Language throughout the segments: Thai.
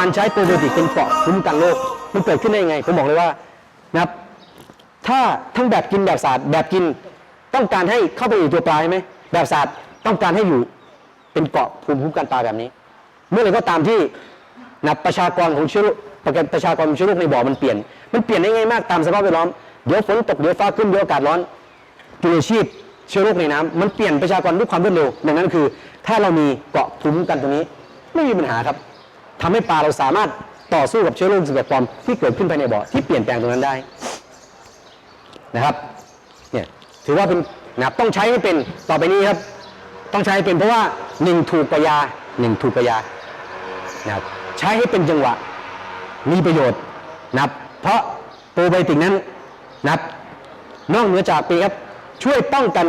การใช้โปรไบโอติกเป็นเกราะคุ้มกันโรคมันเกิดขึ้นได้ยังไงผมบอกเลยว่านะครับถ้าทั้งแบบกินแบบสาดแบบกินต้องการให้เข้าไปอยู่ตัวปลาใช่ไหมแบบสาดต้องการให้อยู่เป็นเกราะภูมิคุ้มกันปลาแบบนี้ เมื่อไรก็ตามที่นะประชากรของเชื้อโรคประกันประชากรของเชื้อโรคในบ่อมันเปลี่ยน มันเปลี่ยนได้ง่ายมากตามสภาพแวดล้อมเดี๋ยวฝนตกเดี๋ยวฟ้าขึ้นเดี๋ยวอากาศร้อนจุลชีพเชื้อโรคในน้ำมันเปลี่ยนประชากรด้วยความรวดเร็วดังนั้นคือ ถ้าเรามีเกาะภูมิคุ้มกันตรงนี้ ไม่มีปัญหาครับ ทำให้ปลาเราสามารถต่อสู้กับเชื้อโรคสิ่งแปลกปลอมที่เกิดขึ้นภายในบ่อที่เปลี่ยนแปลงตรงนั้นได้นะครับเนี่ยถือว่าเป็นนะครับต้องใช้ให้เป็นต่อไปนี้ครับ ต้องใช้ให้เป็นเพราะว่าหนึ่งถูกกว่ายาหนึ่งถูกกว่ายานะครับใช้ให้เป็นจังหวะมีประโยชน์นะครับ เพราะโปรไบโอติกนั้นนะครับ นอกเหนือจากปีครับช่วยป้องกัน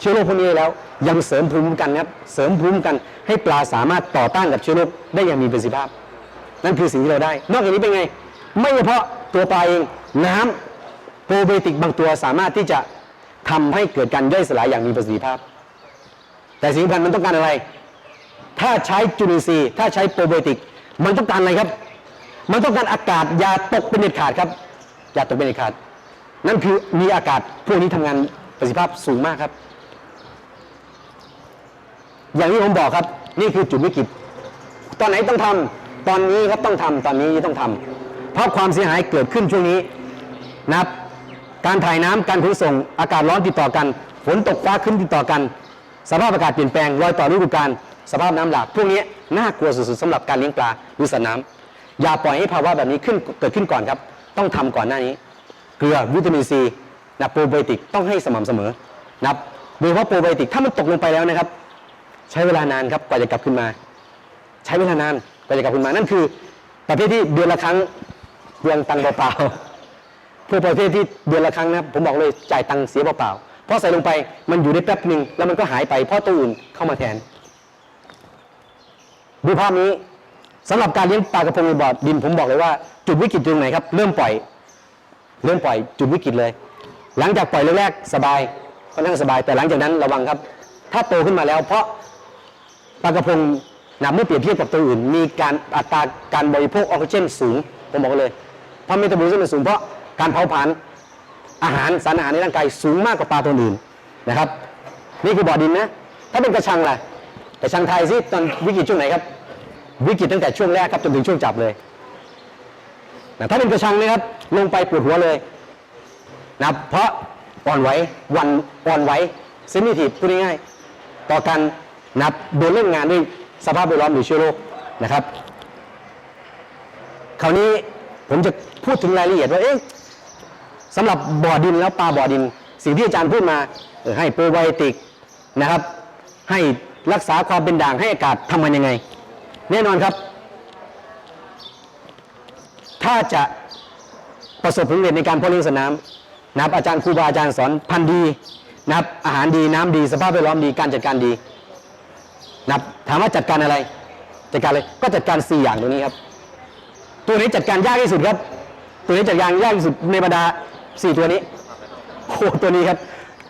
เชื้อโรคพวกนี้แล้วยังเสริมภูมิคุ้มกันนะครับเสริมภูมิคุ้มกันให้ปลาสามารถต่อต้านกับเชื้อโรคได้อย่างมีประสิทธิภาพ นั่นคือสิ่งที่เราได้ นอกจากนี้เป็นไง ไม่เฉพาะตัวปลาเองน้ำโปรไบโอติกบางตัวสามารถที่จะทำให้เกิดการย่อยสลายอย่างมีประสิทธิภาพ แต่สิ่งสำคัญมันต้องการอะไร ถ้าใช้จุลินทรีย์ ถ้าใช้โปรไบโอติก มันต้องการอะไรครับ มันต้องการอากาศอย่าตกเป็นเด็ดขาดครับอย่าตกเป็นเด็ดขาด นั่นคือมีอากาศพวกนี้ทำงานประสิทธิภาพสูงมากครับ อย่างที่ผมบอกครับ นี่คือจุดวิกฤตตอนไหนต้องทำตอนนี้ครับต้องทำตอนนี้ต้องทำเพราะความเสียหายเกิดขึ้นช่วงนี้นะครับการถ่ายน้ำการขนส่งอากาศร้อนติดต่อกัน ฝนตกฟ้าขึ้นติดต่อกัน สภาพอากาศเปลี่ยนแปลงรอยต่อฤดูกาลสภาพน้ำหลากพวกนี้น่ากลัวสุดๆสำหรับการเลี้ยงปลาหรือสัตว์น้ำอย่าปล่อยให้ภาวะแบบนี้ขึ้นเกิดขึ้นก่อนครับ ต้องทำก่อนหน้านี้ เกลือวิตามินซีนะโปรไบโอติกต้องให้สม่ำเสมอนะครับโดยเฉพาะโปรไบโอติกถ้ามันตกลงไปแล้วนะครับ ใช้เวลานานครับกว่าจะกลับขึ้นมา ใช้เวลานานกว่าจะกลับขึ้นมานั่นคือ ประเภทที่เดือนละครั้งเดือนตังเปล่าๆพวกประเภทที่เดือนละครั้งนะผมบอกเลยจ่ายตังเสียเปล่าๆเพราะใส่ลงไปมันอยู่ได้แป๊บหนึ่งแล้วมันก็หายไปเพราะตัวอื่นเข้ามาแทนดูภาพนี้สำหรับการเลี้ยงปลากระพงในบ่อดินผมบอกเลยว่า จุดวิกฤตตรงไหนครับ เริ่มปล่อย เริ่มปล่อยจุดวิกฤตเลย หลังจากปล่อยแรกๆสบายค่อนข้างสบายแต่หลังจากนั้นระวังครับ ถ้าโตขึ้นมาแล้วเพราะ ปลากระพงนะเมื่อเปรียบเทียบกับตัวอื่น มีการอัตราการบริโภคออกซิเจนสูง ผมบอกเลยเพราะเมตาบอลิซึมสูงเพราะการเผาผลาญอาหารสารอาหารในร่างกายสูงมากกว่าปลาตัวอื่นนะครับ นี่คือบ่อดินนะ ถ้าเป็นกระชังล่ะกระชังไทยสิตอนวิกฤตช่วงไหนครับ วิกฤตตั้งแต่ช่วงแรกครับจนถึงช่วงจับเลยนะถ้าเป็นกระชังนะครับ ลงไปปวดหัวเลยนะเพราะอ่อนไหววันอ่อนไหวเซนิทีฟพูดง่ายๆต่อการ นะครับโดนเล่นงานด้วยสภาพแวดล้อมหรือเชื้อโรคนะครับ คราวนี้ผมจะพูดถึงรายละเอียดว่าเอ๊ะสำหรับบ่อดินแล้วปลาบ่อดิน สิ่งที่อาจารย์พูดมาออให้โปรไบโอติกนะครับ ให้รักษาความเป็นด่างให้อากาศทำมันยังไง แน่นอนครับ ถ้าจะประสบผลสำเร็จในการเพาะเลี้ยงสนามนะครับอาจารย์ครูบาอาจารย์สอนพันธุ์ดีนะครับอาหารดีน้ำดีสภาพแวดล้อมดีการจัดการดี นะครับถามว่าจัดการอะไร จัดการอะไรก็จัดการ 4 อย่างตรงนี้ครับ ตัวนี้จัดการยากที่สุดครับ ตัวนี้จัดการยากที่สุดในบรรดาสี่ตัวนี้โอ้ตัวนี้ครับ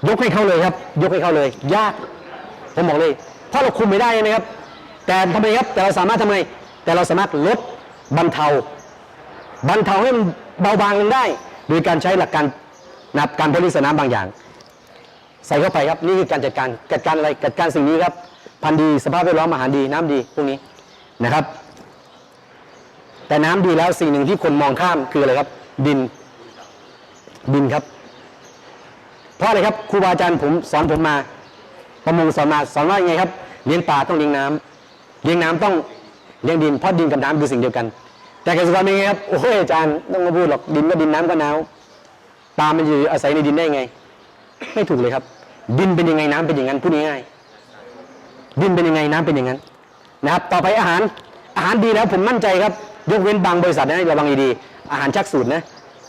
ยกให้เขาเลยครับ ยกให้เขาเลย ยากผมบอกเลยเพราะเราคุมไม่ได้นะครับ แต่ทำไมครับแต่เราสามารถทำไมแต่เราสามารถลดบรรเทา บรรเทาให้มันเบาบางลงได้ โดยการใช้หลักการนับการบริสนามบางอย่าง ใส่เข้าไปครับนี่คือการจัดการจัดการอะไรจัดการสิ่งนี้ครับ พันธุ์ดีสภาพแวดล้อมอาหารดีน้ำดีพวกนี้นะครับ แต่น้ำดีแล้วสิ่งหนึ่งที่คนมองข้ามคืออะไรครับ ดินดินครับ เพราะอะไรครับครูบาอาจารย์ผมสอนผมมา ประมงสอนมาสอนว่ายังไงครับเลี้ยงปลาต้องเลี้ยงน้ำเลี้ยงน้ำต้องเลี้ยงดินเพราะดินกับน้ำคือสิ่งเดียวกัน แต่เกษตรกรเป็นไงครับโอ้ยอาจารย์ต้องมาพูดหรอกดินก็ดินน้ำก็น้ำปลามันอยู่อาศัยในดินได้ไง ไม่ถูกเลยครับ ดินเป็นยังไงน้ำเป็นอย่างนั้นพูดง่ายๆ ดินเป็นยังไงน้ำเป็นอย่างนั้นนะครับ ต่อไปอาหารอาหารดีแล้วผมมั่นใจครับ ยกเว้นบางบริษัทนะระวังดีๆอาหารชักสูตรนะ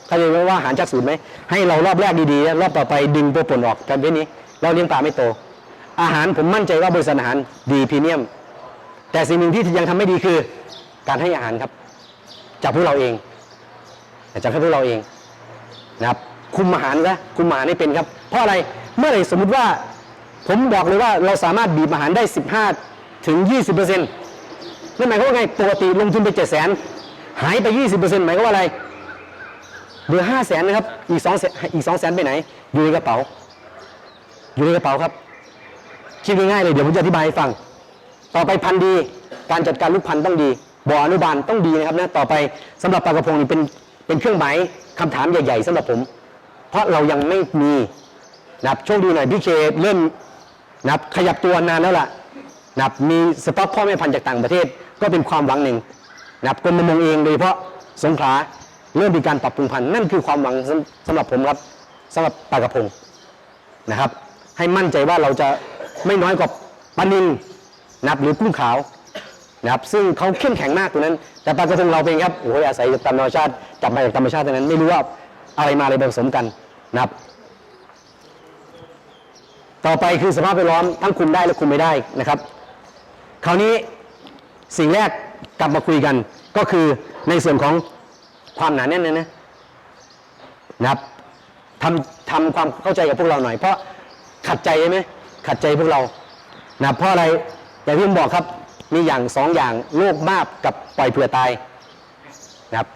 เข้าใจไหมว่าอาหารชักสูตรไหมให้เรารอบแรกดีๆรอบต่อไปดึงตัวปนออกแบบนี้ เราเลี้ยงปลาไม่โต อาหารผมมั่นใจว่าบริษัทอาหารดีพรีเมียม แต่สิ่งหนึ่งที่ยังทำไม่ดีคือ การให้อาหารครับ จากพวกเราเองจากพวกเราเองนะครับคุมอาหารนะคุมอาหารให้เป็นครับ เพราะอะไรเมื่อไหร่สมมุติว่า ผมบอกเลยว่าเราสามารถบีบอาหารได้ 15 ถึง 20เปอร์เซ็นต์นั่นหมายความว่าไงปกติลงทุนไปเจ็ดแสนหายไปยี่สิบเปอร์เซ็นต์หมายความว่าอะไรเหลือห้าแสนนะครับ อีกสองแสนอีกสองแสนไปไหน อยู่ในกระเป๋า อยู่ในกระเป๋าครับ คิดง่ายๆเลย เดี๋ยวผมจะอธิบายให้ฟัง ต่อไปพันดี การจัดการลูกพันต้องดีบ่ออนุบาลต้องดีนะครับนะ ต่อไปสำหรับปลากระพงนี่เป็นเป็นเครื่องหมายคำถามใหญ่ ๆสำหรับผม เพราะเรายังไม่มีนะครับโชคดีหน่อยพี่เคเริ่ม นะครับขยับตัวนานแล้วล่ะนะครับมีสต็อกพ่อแม่พันธุ์จากต่างประเทศก็เป็นความหวังหนึ่งนะครับกรมประมงเองโดยเฉพาะสงขลาเริ่มมีการปรับปรุงพันธุ์นั่นคือความหวังสำสำหรับผมครับสำหรับปลากระพงนะครับ ให้มั่นใจว่าเราจะไม่น้อยกว่าปลานิลนะครับหรือกุ้งขาวนะครับซึ่งเขาเข้มแข็งมากตัวนั้น แต่ปลากระพงเราเป็นครับโอ้ยอาศัยจากธรรมชาติจับมาจากธรรมชาติตัวนั้นไม่รู้ว่าอะไรมาอะไรผสมกันนะครับ ต่อไปคือสภาพแวดล้อมทั้งคุมได้และคุมไม่ได้นะครับ คราวนี้สิ่งแรกกลับมาคุยกันก็คือในส่วนของความหนาแน่นนะนะครับทำทำความเข้าใจกับพวกเราหน่อย เพราะขัดใจใช่ไหมขัดใจพวกเรานะเพราะอะไรอย่างที่ผมบอกครับมีอย่างสองอย่างโลกมากกับปล่อยเผื่อตายนะครับ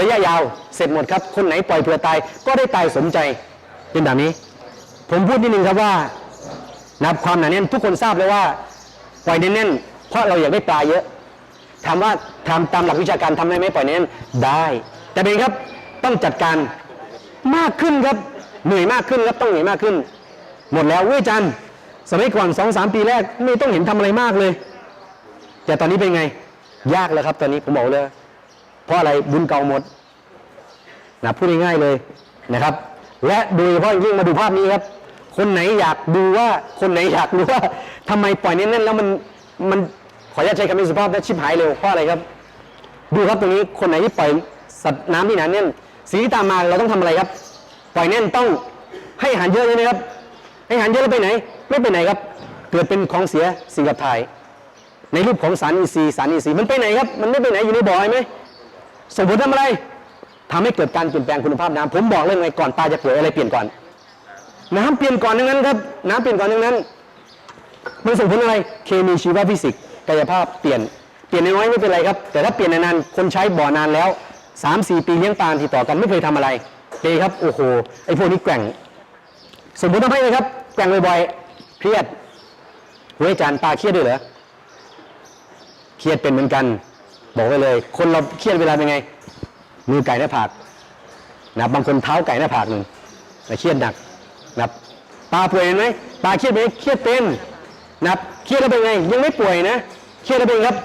ระยะยาวเสร็จหมดครับคนไหนปล่อยเผื่อตายก็ได้ตายสมใจเป็นแบบนี้ ผมพูดนิดนึงครับว่า นะครับความหนาแน่นทุกคนทราบเลยว่าปล่อยแน่นๆเพราะเราอยากได้ปลาเยอะถามว่าทำตามหลักวิชาการทำได้ไหมปล่อยแน่นได้ แต่เป็นครับต้องจัดการมากขึ้นครับเหนื่อยมากขึ้นครับต้องเหนื่อยมากขึ้น หมดแล้วเว้ยจันสมัยก่อนสองสามปีแรกไม่ต้องเห็นทำอะไรมากเลย แต่ตอนนี้เป็นไง ยากแล้วครับ ตอนนี้ผมบอกเลยเพราะอะไรบุญเก่าหมดนะพูดง่ายๆเลยนะครับ และโดยเฉพาะยิ่งมาดูภาพนี้ครับ คนไหนอยากดูว่าคนไหนอยากรู้ว่าทำไมปล่อยแน่นๆแล้วมันมันขออนุญาตใช้คำไม่สุภาพและชิบหายเร็วเพราะอะไรครับ ดูครับตรงนี้คนไหนที่ปล่อยสัตว์น้ำที่หนาแน่นสิ่งที่ตามมาเราต้องทำอะไรครับ ปล่อยแน่นต้องให้อาหารเยอะเลยนะครับ ให้อาหารเยอะแล้วไปไหน ไม่ไปไหนครับ เกิดเป็นของเสียสิ่งกับถ่าย ในรูปของสารอินทรีย์สารอินทรีย์มันไปไหนครับ มันไม่ไปไหนอยู่ในบ่อไหมส่งผลทำอะไรทำให้เกิดการเปลี่ยนแปลงคุณภาพน้ำผมบอกเลยไงก่อนปลาจะป่วยอะไรเปลี่ยนก่อน น้ำเปลี่ยนก่อนทั้งนั้นครับ น้ำเปลี่ยนก่อนทั้งนั้น มันส่งผลอะไร เคมีชีวฟิสิกส์กายภาพเปลี่ยน เปลี่ยนน้อยไม่เป็นไรครับ แต่ถ้าเปลี่ยนนานๆ คนใช้บ่อนานแล้ว 3-4 ปีเลี้ยงปลาทีต่อกันไม่เคยทำอะไรเจครับ โอ้โห ไอ้พวกนี้แกว่ง สมมติทำให้เลยครับ แกว่งบ่อยๆ เครียดเว้ยจารย์ปลาเครียดด้วยเหรอ เครียดเป็นเหมือนกัน บอกไว้เลย คนเราเครียดเวลาเป็นไง มือไก่หน้าผากนะบางคนเท้าไก่หน้าผากหนึ่งแต่เครียดหนัก นะครับปลาป่วยเห็นไหมปลาเครียดไหมเครียดเป็นนะครับเครียดแล้วเป็นไง ยังไม่ป่วยนะ เครียดแล้วเป็นไงครับ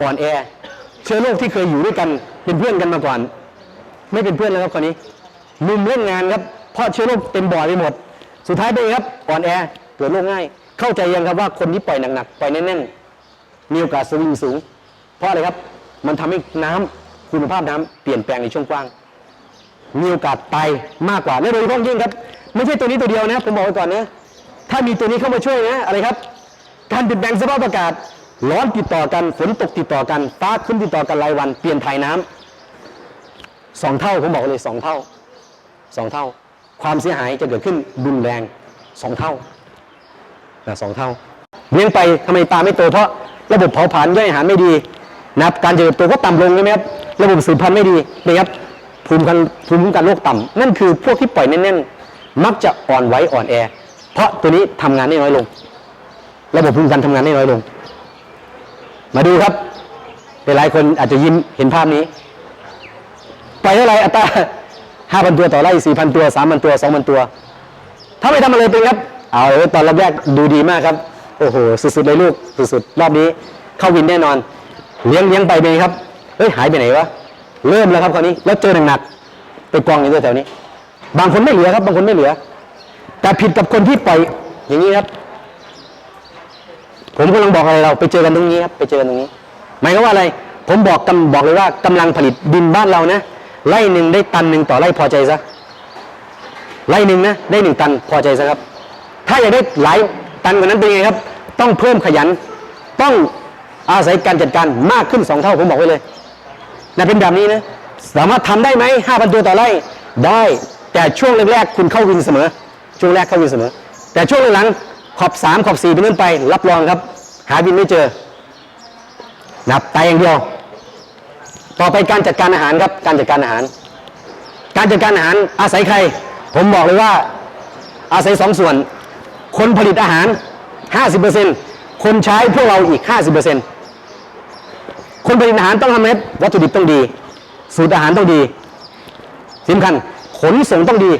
อ่อนแอ เชื้อโรคที่เคยอยู่ด้วยกัน เป็นเพื่อนกันมาก่อน ไม่เป็นเพื่อนแล้วครับคนนี้มุมเล่นงานครับเพราะเชื้อโรคเต็มบ่อไปหมด สุดท้ายเป็นครับอ่อนแอเกิดโรคง่าย เข้าใจยังครับว่าคนที่ปล่อยหนักๆปล่อยแน่นๆมีโอกาสสวิงสูง เพราะอะไรครับ มันทำให้น้ำคุณภาพน้ำเปลี่ยนแปลงในช่วงกว้าง มีโอกาสตายมากกว่าและโดยเฉพาะยิ่งครับ ไม่ใช่ตัวนี้ตัวเดียวนะ ผมบอกไว้ก่อนนะ ถ้ามีตัวนี้เข้ามาช่วยนะอะไรครับ การเปลี่ยนแปลงสภาพอากาศ ร้อนติดต่อกันฝนตกติดต่อกันฟ้าขึ้นติดต่อกันรายวันเปลี่ยนถ่ายน้ำสองเท่าผมบอกเลยสองเท่าสองเท่า ความเสียหายจะเกิดขึ้นรุนแรงสองเท่านะสองเท่าเลี้ยงไปทำไมปลาไม่โตเพราะระบบเผาผลาญย่อยอาหารไม่ดีนะครับการเจริญเติบโตก็ต่ำลงใช่ไหมครับระบบสืบพันธุ์ไม่ดีนะครับภูมิคุ้มกันภูมิคุ้มกันโรคต่ำนั่นคือพวกที่ปล่อยแน่นๆ มักจะอ่อนไหวอ่อนแอ เพราะตัวนี้ทำงานได้น้อยลง ระบบภูมิคุ้มกันทำงานได้น้อยลง มาดูครับหลายคนอาจจะยิ้มเห็นภาพนี้ ปล่อยเท่าไรอัตราห้าพันตัวต่อไร่สี่พันตัวสามพันตัวสองพันตัว ถ้าไม่ทำอะไรเป็นครับ เอาตอนรอบแรกดูดีมากครับ โอ้โห สุดๆเลยลูก สุดๆ รอบนี้ เข้าวินแน่นอน เลี้ยงเลี้ยงไปเป็นครับ เฮ้ย หายไปไหนวะ เริ่มแล้วครับคราวนี้ แล้วเจอหนักๆไปกองอยู่แถวๆนี้ บางคนไม่เหลือครับ บางคนไม่เหลือ แต่ผิดกับคนที่ปล่อยอย่างนี้ครับ ผมกำลังบอกอะไรเราไปเจอกันตรงนี้ครับไปเจอกันตรงนี้ หมายความว่าอะไร ผมบอกกำบอกเลยว่ากำลังผลิตดินบ้านเรานะไร่หนึ่งได้ตันหนึ่งต่อไร่พอใจซะไร่หนึ่งนะได้หนึ่งตันพอใจซะครับ ถ้าอยากได้หลายตันกว่านั้นเป็นไงครับ ต้องเพิ่มขยัน ต้องอาศัยการจัดการมากขึ้นสองเท่าผมบอกไว้เลยนะเป็นแบบนี้นะสามารถทำได้ไหมห้าพันตัวต่อไร่ได้ แต่ช่วงแรกๆคุณเข้าวินเสมอ ช่วงแรกเข้าวินเสมอ แต่ช่วงหลังขอบสามขอบสี่เป็นต้นไป รับรองครับ หาวินไม่เจอนับแต่อย่างเดียว ต่อไปการจัดการอาหารครับ การจัดการอาหาร การจัดการอาหารอาศัยใคร ผมบอกเลยว่าอาศัยสองส่วน คนผลิตอาหาร 50%คนใช้พวกเราอีก 50%คนผลิตอาหารต้องทำให้วัตถุดิบต้องดี สูตรอาหารต้องดีสำคัญ ขนส่งต้องดี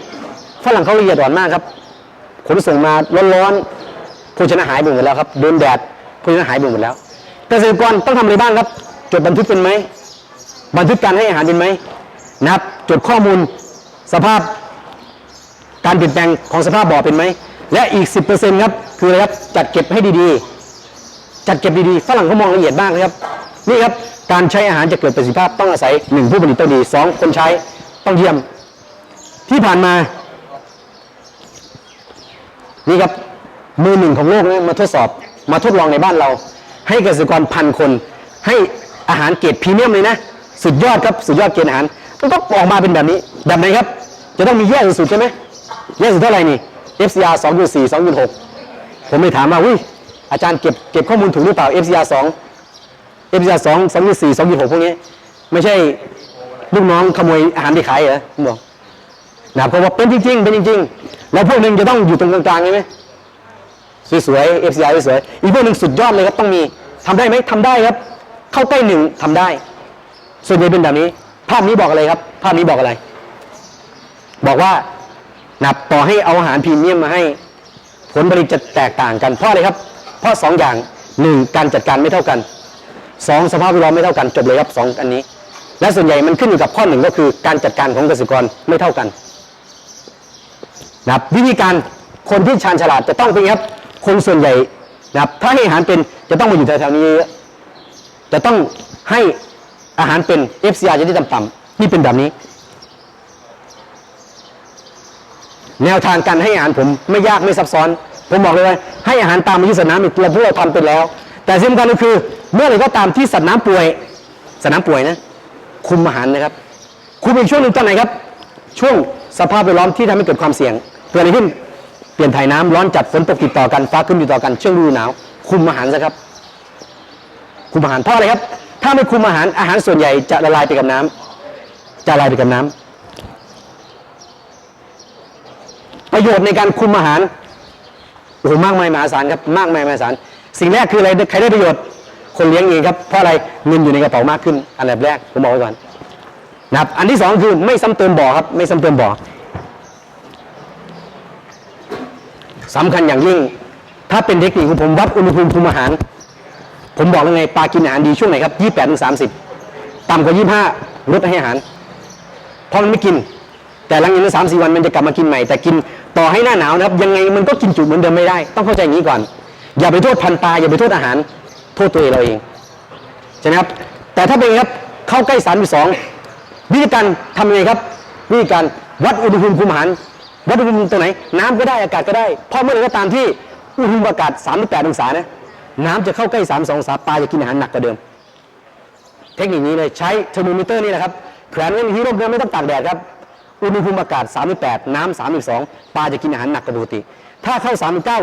ฝรั่งเขาละเอียดอ่อนมากครับ ขนส่งมาร้อนๆโภชนะหายไปหมดแล้วครับโดนแดดโภชนะหายไปหมดแล้วเกษตรกรต้องทำอะไรบ้างครับ จดบันทึกเป็นไหมบันทึกการให้อาหารเป็นไหมนะครับจดข้อมูลสภาพการเปลี่ยนแปลงของสภาพบ่อเป็นไหม และอีก 10%ครับ คืออะไรครับ จัดเก็บให้ดีๆ จัดเก็บดีๆ ฝรั่งเขามองละเอียดมากนะครับ นี่ครับ การใช้อาหารจะเกิดประสิทธิภาพต้องอาศัยหนึ่งผู้ผลิตต้องดีสองคนใช้ต้องเยี่ยม ที่ผ่านมา นี่ครับมือหนึ่งของโลกนะมาทดสอบมาทดลองในบ้านเรา ให้เกษตรกรพันคน ให้อาหารเกรดพรีเมียมเลยนะ สุดยอดครับสุดยอดเกณฑ์อาหารมันก็ออกมาเป็นแบบนี้ แบบไหนครับ จะต้องมีแย่สุดใช่ไหมแย่สุดเท่าไหร่นี่ FCR 2.4 2.6 ผมไปถามว่าอุ้ยอาจารย์เก็บเก็บข้อมูลถูกหรือเปล่า FCR 2 FCR 2 2.4 2.6 พวกนี้ ไม่ใช่ลูกน้องขโมยอาหารไปขายเหรอผมบอก นะครับเพราะว่าเป็นจริง ๆ เป็นจริง ๆ แล้วพวกหนึงจะต้องอยู่ตรงกลางๆใช่ไหมสวยๆ FCI สวยอีกพวกหนึ่งสุดยอดเลยครับต้องมีทำได้ไหมทำได้ครับ เข้าใกล้หนึ่งทำได้ ส่วนใหญ่เป็นแบบนี้ ภาพนี้บอกอะไรครับ ภาพนี้บอกอะไร บอกว่านับต่อให้เอาอาหารพรีเมียมมาให้ ผลผลิตจะแตกต่างกันเพราะอะไรครับ เพราะสองอย่างหนึ่งการจัดการไม่เท่ากันสองสภาพแวดล้อมไม่เท่ากันจบเลยครับสองอันนี้ และส่วนใหญ่มันขึ้นอยู่กับข้อหนึ่งก็คือการจัดการของเกษตรกรไม่เท่ากัน นะครับวิธีการคนที่ชาญฉลาดจะต้องเป็นครับคนส่วนใหญ่นะครับถ้าให้อาหารเป็นจะต้องมาอยู่แถวๆนี้ จะต้องให้อาหารเป็น FCR จะได้ต่ำๆนี่เป็นแบบนี้ แนวทางการให้อาหารผมไม่ยากไม่ซับซ้อน ผมบอกเลยว่าให้อาหารตามอายุสัตว์น้ำเราพวกเราทำเป็นแล้ว แต่สิ่งสำคัญก็คือ เมื่อไหร่ก็ตามที่สัตว์น้ำป่วย สัตว์น้ำป่วยนะ คุมอาหารนะครับ คุมอีกช่วงหนึ่งตอนไหนครับ ช่วง สภาพแวดล้อมที่ทำให้เกิดความเสี่ยงเกิดอะไรขึ้นเปลี่ยนถ่ายน้ำร้อนจัดฝนตกติดต่อกันฟ้าขึ้นติดต่อกันช่วงฤดูหนาว คุมอาหารซะครับ คุมอาหารเพราะอะไรครับ ถ้าไม่คุมอาหารอาหารส่วนใหญ่จะละลายไปกับน้ำจะละลายไปกับน้ำประโยชน์ในการคุมอาหารโอ้โหมากมายมหาศาลครับมากมายมหาศาลสิ่งแรกคืออะไรใครได้ประโยชน์ คนเลี้ยงเองครับเพราะอะไรเงินอยู่ในกระเป๋ามากขึ้นอันดับแรกผมบอกไว้ก่อน นะครับ อันที่สองคือไม่ซ้ำเติมบ่อครับ ไม่ซ้ำเติมบ่อสำคัญอย่างยิ่ง ถ้าเป็นเทคนิคของผมวัดอุณหภูมิคุมอาหาร ผมบอกแล้วไงปลากินอาหารดีช่วงไหนครับยี่แปดถึงสามสิบต่ำกว่ายี่ห้าลดให้อาหาร เพราะมันไม่กิน แต่หลังจากนั้นสามสี่วันมันจะกลับมากินใหม่ แต่กินต่อให้หน้าหนาวนะครับ ยังไงมันก็กินจุเหมือนเดิมไม่ได้ ต้องเข้าใจอย่างนี้ก่อน อย่าไปโทษพันธุ์ปลาอย่าไปโทษอาหาร โทษตัวเองเราเองใช่ไหมครับ แต่ถ้าเป็นครับเข้าใกล้สามสอง วิธีการทำยังไงครับวิธีการวัดอุณหภูมิคุมอาหารวัดอุณหภูมิตรงไหน น้ำก็ได้อากาศก็ได้เพราะเมื่อไหร่ก็ตามที่อุณหภูมิอากาศ 38 องศานะน้ำจะเข้าใกล้32องศาปลาจะกินอาหารหนักกว่าเดิม เทคนิคนี้เลยใช้เทอร์โมมิเตอร์นี่แหละครับแขวนไว้ในที่ร่มเรือนไม่ต้องตากแดดครับอุณหภูมิอากาศ 38 น้ำ32 ปลาจะกินอาหารหนักกว่าปกติ ถ้าเข้า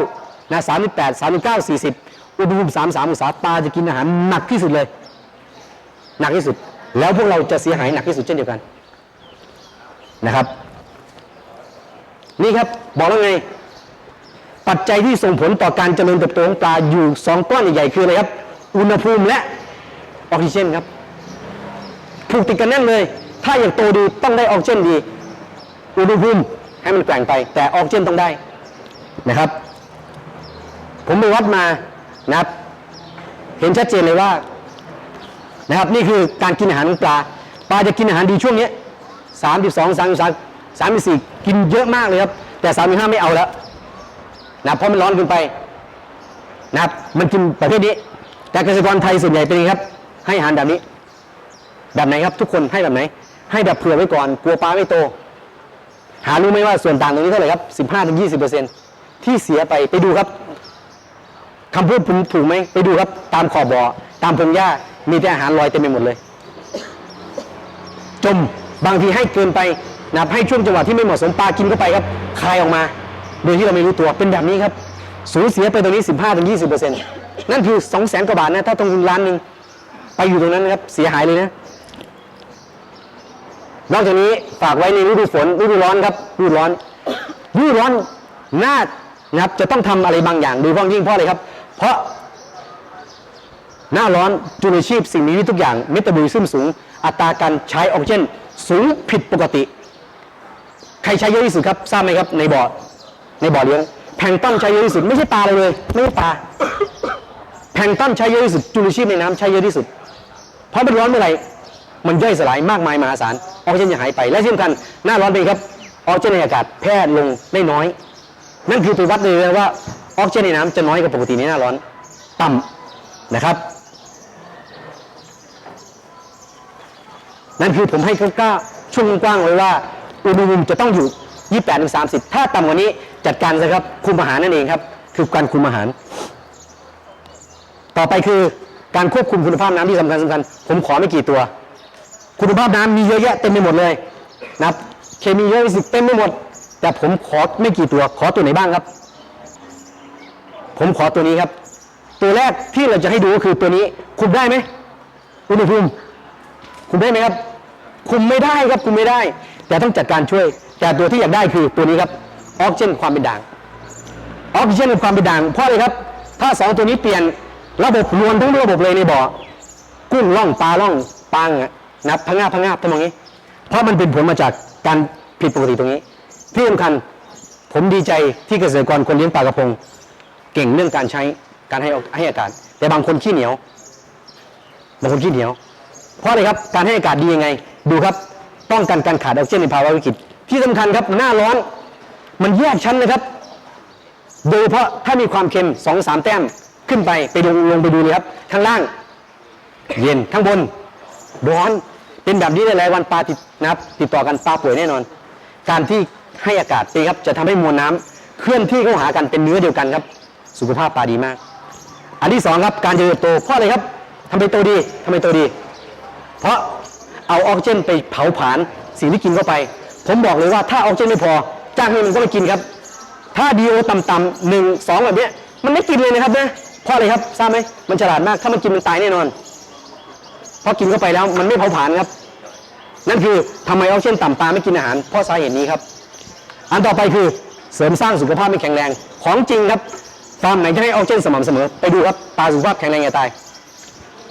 39นะ38 39 40 อุณหภูมิ 33 องศาปลาจะกินอาหารหนักที่สุดเลย หนักที่สุด แล้วพวกเราจะเสียหายหนักที่สุดเช่นเดียวกันนะครับ นี่ครับบอกแล้วไง ปัจจัยที่ส่งผลต่อการเจริญเติบโตของปลาอยู่สองก้อนใหญ่ๆคืออะไรครับ อุณหภูมิและออกซิเจนครับผูกติดกันแน่นเลย ถ้าอยากโตดีต้องได้ออกซิเจนดี อุณหภูมิให้มันแกว่งไป แต่ออกซิเจนต้องได้นะครับ ผมไปวัดมานะครับ เห็นชัดเจนเลยว่า นะครับนี่คือการกินอาหารของปลา ปลาจะกินอาหารดีช่วงนี้สามสิบสองสามสิบสามสามสิบสี่กินเยอะมากเลยครับ แต่สามสิบห้าไม่เอาแล้วนะเพราะมันร้อนเกินไปนะครับมันกินประเภทนี้ แต่เกษตรกรไทยส่วนใหญ่เป็นยังไงครับ ให้อาหารแบบนี้ แบบไหนครับทุกคนให้แบบไหน ให้แบบเผื่อไว้ก่อนกลัวปลาไม่โต หารู้ไหมว่าส่วนต่างตรงนี้เท่าไหร่ครับสิบห้าถึงยี่สิบเปอร์เซ็นที่เสียไปไปดูครับคำพูดผมถูกไหมไปดูครับ ตามขอบบ่อตามพงหญ้า มีแต่อาหารลอยเต็มไปหมดเลย จมบางทีให้เกินไปนับให้ช่วงจังหวะที่ไม่เหมาะสมปลากินเข้าไปครับคายออกมา โดยที่เราไม่รู้ตัวเป็นแบบนี้ครับ สูญเสียไปตรงนี้ 15-20%นั่นคือ2 0 0 0 0 0กว่าบาทนะ ถ้าตรงทุนล้านหนึ่งไปอยู่ตรงนั้นนะครับ เสียหายเลยนะ นอกจากนี้ฝากไว้ในฤดูฝนฤดูร้อนครับฤดูร้อนฤดูร้อนน่านะครับจะต้องทำอะไรบางอย่างโดยเฉพาะยิ่งเพราะอะไรครับ เพราะ หน้าร้อนจุลชีพสิ่งมีชีวิตทุกอย่างเมตาบอลิซึมสูง อัตราการใช้ออกซิเจนสูงผิดปกติ ใครใช้เยอะที่สุดครับทราบไหมครับในบ่อในบ่อเลี้ยงแพงต้นใช้เยอะที่สุดไม่ใช่ปลาเลย ไม่ใช่ปลาแพงต้นใช้เยอะที่สุดจุลชีพในน้ำใช้เยอะที่สุด เพราะมันร้อนเมื่อไหร่มันย่อยสลายมากมายมหาศาลออกซิเจนจะหายไปและที่สำคัญหน้าร้อนเป็นครับออกซิเจนในอากาศแพร่ลงได้น้อย นั่นคือไปวัดเลยว่าออกซิเจนในน้ำจะน้อยกว่าปกติในหน้าร้อนต่ำนะครับ นั่นคือผมให้กล้าช่วงกว้างไว้ว่า อุณหภูมิจะต้องอยู่ 28ถึง30 ถ้าต่ำกว่านี้จัดการซะครับคุมอาหารนั่นเองครับ คือการคุมอาหาร ต่อไปคือการควบคุมคุณภาพน้ำที่สำคัญสำคัญผมขอไม่กี่ตัว คุณภาพน้ำมีเยอะแยะเต็มไปหมดเลยนะครับเคมีเยอะสุดเต็มไปหมด แต่ผมขอไม่กี่ตัว ขอตัวไหนบ้างครับ ผมขอตัวนี้ครับ ตัวแรกที่เราจะให้ดูก็คือตัวนี้ คุมได้ไหมอุณหภูมิคุมได้ไหมครับ คุมไม่ได้ครับคุมไม่ได้ แต่ต้องจัดการช่วย แต่ตัวที่อยากได้คือตัวนี้ครับออกซิเจนความเป็นด่างออกซิเจนความเป็นด่างเพราะอะไรครับ ถ้าสองตัวนี้เปลี่ยนระบบรวนทั้งระบบเลยในบ่อกุ้งล่องปลาล่องปังอะนับพังงาพังงาทำอย่างนี้ เพราะมันเป็นผลมาจากการผิดปกติตรงนี้ ที่สำคัญผมดีใจที่เกษตรกรคนเลี้ยงปลากระพง เก่งเรื่องการใช้การให้ให้อากาศแต่บางคนขี้เหนียวบางคนขี้เหนียว เพราะอะไรครับการให้อากาศดียังไง ดูครับป้องกันการขาดออกซิเจนในภาวะวิกฤตที่สำคัญครับหน้าร้อนมันแยกชั้นนะครับ โดยเฉพาะถ้ามีความเค็ม2อสามแต้มขึ้นไปไปลงลงไปดูเลยครับข้างล่าง เย็นข้างบน ร้อนเป็นแบบนี้หลายๆวันปลาติดนะครับติดต่อกันปลาป่วยแน่นอน การที่ให้อากาศดีครับจะทำให้มวลน้ำเคลื่อนที่เข้าหากันเป็นเนื้อเดียวกันครับ สุขภาพปลาดีมาก อันที่สองครับการเจริญโตเพราะอะไรครับทำไมโตดีทำไมโตดี เพราะเอาออกซิเจนไปเผาผลาญสิ่งที่กินเข้าไป ผมบอกเลยว่าถ้าออกซิเจนไม่พอจ้างให้มันก็ไม่กินครับ ถ้าดีโอต่ำๆหนึ่งสองแบบเนี้ยมันไม่กินเลยนะครับนะเพราะอะไรครับทราบไหมมันฉลาดมากถ้ามันกินมันตายแน่นอนเพราะกินเข้าไปแล้วมันไม่เผาผลาญครับ นั่นคือทำไมออกซิเจนต่ำปลาไม่กินอาหารเพราะสาเหตุนี้ครับ อันต่อไปคือเสริมสร้างสุขภาพไม่แข็งแรง ของจริงครับฟาร์มไหนจะให้ออกซิเจนสม่ำเสมอ ไปดูครับปลาสุขภาพแข็งแรงอย่าตาย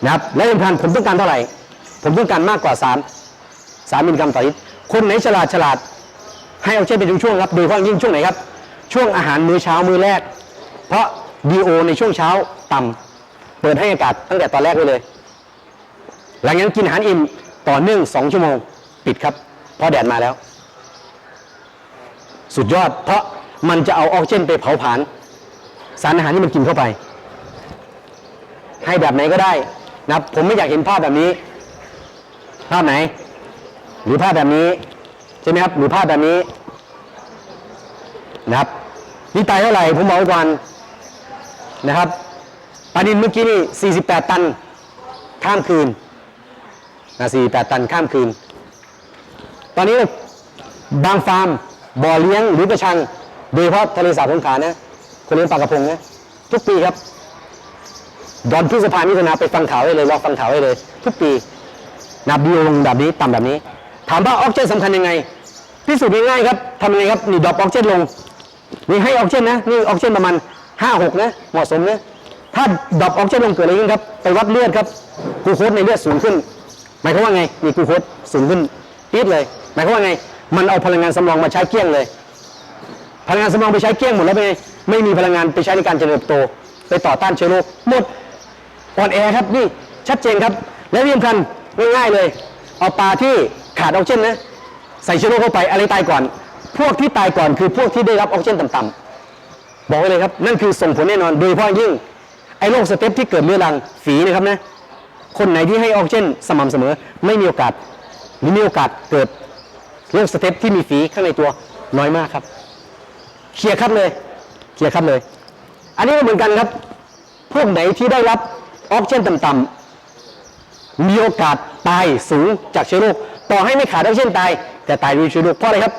นะครับและสำคัญผมต้องการเท่าไหร่ ผมต้องการมากกว่า3 3มิลลิกรัมต่อลิตรคนไหนฉลาดฉลาด ให้ออกซิเจนเป็นช่วงครับโดยเฉพาะยิ่งช่วงไหนครับ ช่วงอาหารมื้อเช้ามื้อแรก เพราะดีโอในช่วงเช้าต่ำเปิดให้อากาศตั้งแต่ตอนแรกไว้เลย หลังจากนั้นกินอาหารอิ่มต่อเนื่อง2ชั่วโมงปิดครับ เพราะแดดมาแล้ว สุดยอด เพราะมันจะเอาออกซิเจนไปเผาผลาญสารอาหารที่มันกินเข้าไป ให้แบบไหนก็ได้นะผมไม่อยากเห็นภาพแบบนี้ ภาพไหน หรือภาพแบบนี้ ใช่ไหมครับ หรือภาพแบบนี้ นะครับ นี่ตายเท่าไหร่ผมบอกไว้ก่อนนะครับปลานินเมื่อกี้นี่ 48 ตัน ข้ามคืนนะ48 ตันข้ามคืน ตอนนี้บางฟาร์มบ่อเลี้ยงหรือกระชัง โดยเฉพาะทะเลสาบสงขลานะคนเลี้ยงปลากระพงนะทุกปีครับดอนพฤษภามิถุนาไปฟังข่าวได้เลยรอฟังข่าวได้เลย ทุกปี นับดีลงแบบนี้ต่ำแบบนี้ ถามว่าออกซิเจนสำคัญยังไง พิสูจน์ง่ายๆครับทำยังไงครับนี่ดรอปออกซิเจนลงนี่ให้ออกซิเจนนะนี่ออกซิเจนประมาณ5 6นะเหมาะสมนะถ้าดรอปออกซิเจนลงเกิดอะไรขึ้นครับไปวัดเลือดครับกูโคสในเลือดสูงขึ้น หมายความว่าไงนี่กูโคสสูงขึ้นปี๊ดเลย หมายความว่าไง มันเอาพลังงานสำรองมาใช้เกลี้ยงเลย พลังงานสำรองไปใช้เกลี้ยงหมดแล้วไปไงไม่มีพลังงานไปใช้ในการเจริญเติบโต ไปต่อต้านเชื้อโรคหมดอ่อนแอครับนี่ชัดเจนครับ และที่สำคัญ ง่ายๆเลย เอาปลาที่ขาดออกซิเจนนะใส่เชื้อโรคเข้าไปอะไรตายก่อน พวกที่ตายก่อนคือพวกที่ได้รับออกซิเจนต่ำๆบอกไว้เลยครับนั่นคือส่งผลแน่นอนโดยเฉพาะยิ่งไอ้โรคสเต็ปที่เกิดเรื้อรังฝีนะครับนะคนไหนที่ให้ออกซิเจนสม่ำเสมอ ไม่มีโอกาสหรือมีโอกาสเกิดโรคสเต็ปที่มีฝีข้างในตัวน้อยมากครับเคลียร์ครับเลยเคลียร์ครับเลย อันนี้ก็เหมือนกันครับ พวกไหนที่ได้รับออกซิเจนต่ำๆ มีโอกาสตายสูงจากเชื้อโรคต่อให้ไม่ขาดออกซิเจนตาย แต่ตายด้วยเชื้อโรคเพราะอะไรครับ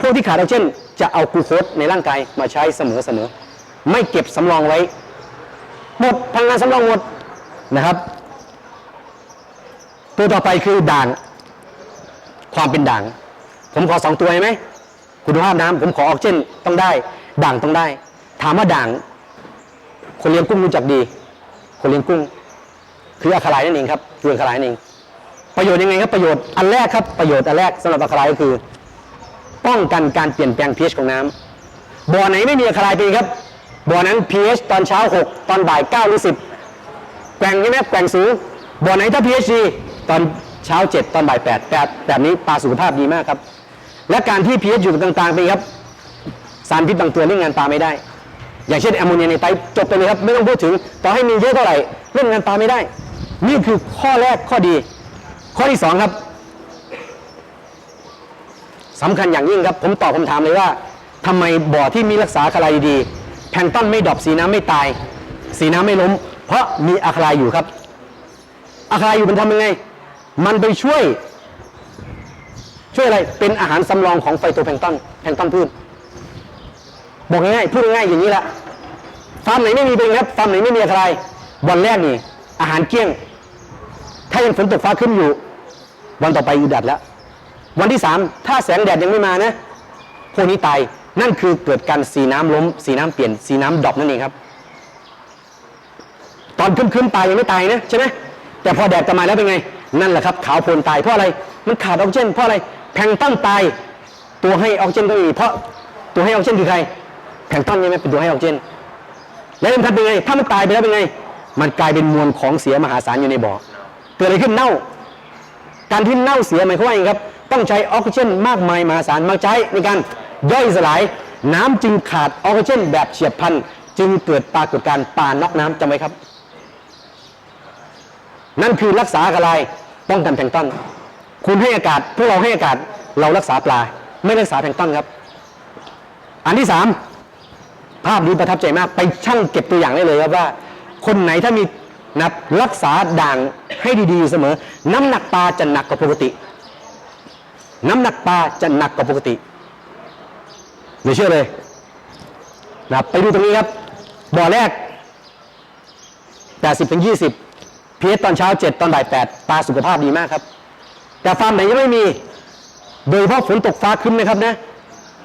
พวกที่ขาดออกซิเจนจะเอากลูโคสในร่างกายมาใช้เสมอๆไม่เก็บสำรองไว้ หมดพลังงานสำรองหมดนะครับ ตัวต่อไปคือด่าง ความเป็นด่าง ผมขอสองตัวใช่ไหมคุณภาพน้ำผมขอออกซิเจนต้องได้ ด่างต้องได้ ถามว่าด่าง คนเลี้ยงกุ้งรู้จักดี คนเลี้ยงกุ้ง คืออะคาไลนั่นเองครับคืออะคาไลนั่นเอง ประโยชน์ยังไงครับประโยชน์อันแรกครับประโยชน์อันแรกสำหรับอะคาไลก็คือ ป้องกันการเปลี่ยนแปลง pH ของน้ำบ่อไหนไม่มีอะคาไลเป็นครับบ่อนั้น pH ตอนเช้า 6 ตอนบ่าย9หรือ10แกว่งใช่ไหมแกว่งสูงบ่อไหนถ้า pH ดีตอนเช้า 7 ตอนบ่าย8แบบแบบนี้ปลาสุขภาพดีมากครับ และการที่ pH อยู่กลางๆเป็นไงครับสารพิษบางตัวเล่นงานปลาไม่ได้ อย่างเช่นแอมโมเนียในไตจบไปเลยครับ ไม่ต้องพูดถึง ต่อให้มีเยอะเท่าไหร่เล่นงานปลาไม่ได้ นี่คือข้อแรกข้อดี ข้อที่สองครับสำคัญอย่างยิ่งครับ ผมตอบคำถามเลยว่าทำไมบ่อที่มีรักษาอะคาไลดีแพลงต้นไม่ดอปสีน้ำไม่ตาย สีน้ำไม่ล้ม เพราะมีอะคาไลอยู่ครับอะคาไลอยู่มันทำยังไง มันไปช่วย ช่วยอะไรเป็นอาหารสำรองของไฟโตแพลงต้นแพลงต้นพืชบอกง่ายๆพูดง่ายๆอย่างนี้ละฟาร์มไหนไม่มีเป็นครับฟาร์มไหนไม่มีอะไรวันแรกนี่อาหารเกลี้ยง ถ้ายังฝนตกฟ้าขึ้นอยู่ วันต่อไปอืดดัดแล้ว วันที่สามถ้าแสงแดดยังไม่มานะพวกนี้ตายนั่นคือเกิดการสีน้ำล้ม สีน้ำเปลี่ยน สีน้ำดรอปนั่นเองครับ ตอนขึ้นขึ้นๆตายยังไม่ตายนะใช่ไหมแต่พอแดดจะมาแล้วเป็นไง นั่นแหละครับขาวโพลนตายเพราะอะไรมันขาดออกซิเจนเพราะอะไรแพงต้นตาย ตัวให้ออกซิเจนก็ไม่มีเพราะตัวให้ออกซิเจนคือใครแพงต้นใช่ไหมเป็นตัวให้ออกซิเจนแล้วมันทำเป็นไงถ้ามันตายไปแล้วเป็นไง มันกลายเป็นมวลของเสียมหาศาลอยู่ในบ่อ เกิดอะไรขึ้นเน่า การที่เน่าเสียหมายความว่าอย่างครับ ต้องใช้ออกซิเจนมากมายมหาศาลมาใช้ในการย่อยสลาย น้ำจึงขาดออกซิเจนแบบเฉียบพลัน จึงเกิดปรากฏการณ์ปลาน็อกน้ำจำไว้ครับ นั่นคือรักษาอะไรป้องกันแพลงต้นคุณให้อากาศพวกเราให้อากาศเรารักษาปลา ไม่รักษาแพลงต้นครับ อันที่สามภาพนี้ประทับใจมาก ไปช่างเก็บตัวอย่างได้เลยครับว่า คนไหนถ้ามี นับรักษาด่างให้ดีๆเสมอ น้ำหนักปลาจะหนักกว่าปกติ น้ำหนักปลาจะหนักกว่าปกติเดี๋ยวเชื่อเลยนับไปดูตรงนี้ครับ บ่อแรก80ถึง20พีเอสตอนเช้า 7 ตอนบ่าย8ปลาสุขภาพดีมากครับ แต่ฟาร์มไหนยังไม่มี โดยเฉพาะฝนตกฟ้าขึ้นนะครับนะ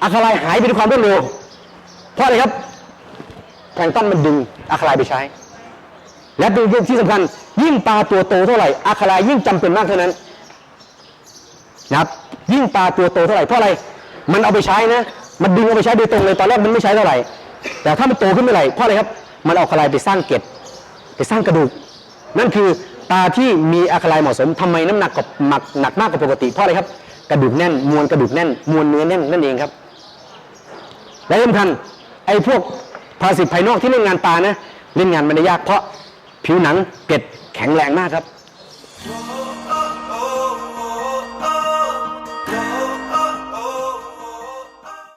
อะคาไลหายไปด้วยความรวดเร็วเพราะอะไรครับแพลงต้นมันดึงอะคาไลไปใช้ และดูที่สำคัญ ยิ่งปลาตัวโตเท่าไหร่อะคายิ่งจำเป็นมากเท่านั้นนะครับยิ่งปลาตัวโตเท่าไหร่เพราะอะไรมันเอาไปใช้นะ มันดึงเอาไปใช้โดยตรงเลยตอนแรกมันไม่ใช้เท่าไหร่ แต่ถ้ามันโตขึ้นเมื่อไหร่เพราะอะไรครับ มันเอาอะคาไลไปสร้างเกล็ดไปสร้างกระดูก นั่นคือปลาที่มีอะคาเหมาะสมทำไมน้ำหนักกับหนักหนักมากกว่าปกติเพราะอะไรครับกระดูกแน่น มวลกระดูกแน่น มวลเนื้อแน่นนั่นเองครับ และที่สำคัญไอ้พวกภาษิตภายนอกที่เล่นงานปลานะเล่นงานมันได้ยากเพราะ ผิวหนังเกล็ดแข็งแรงมากครับ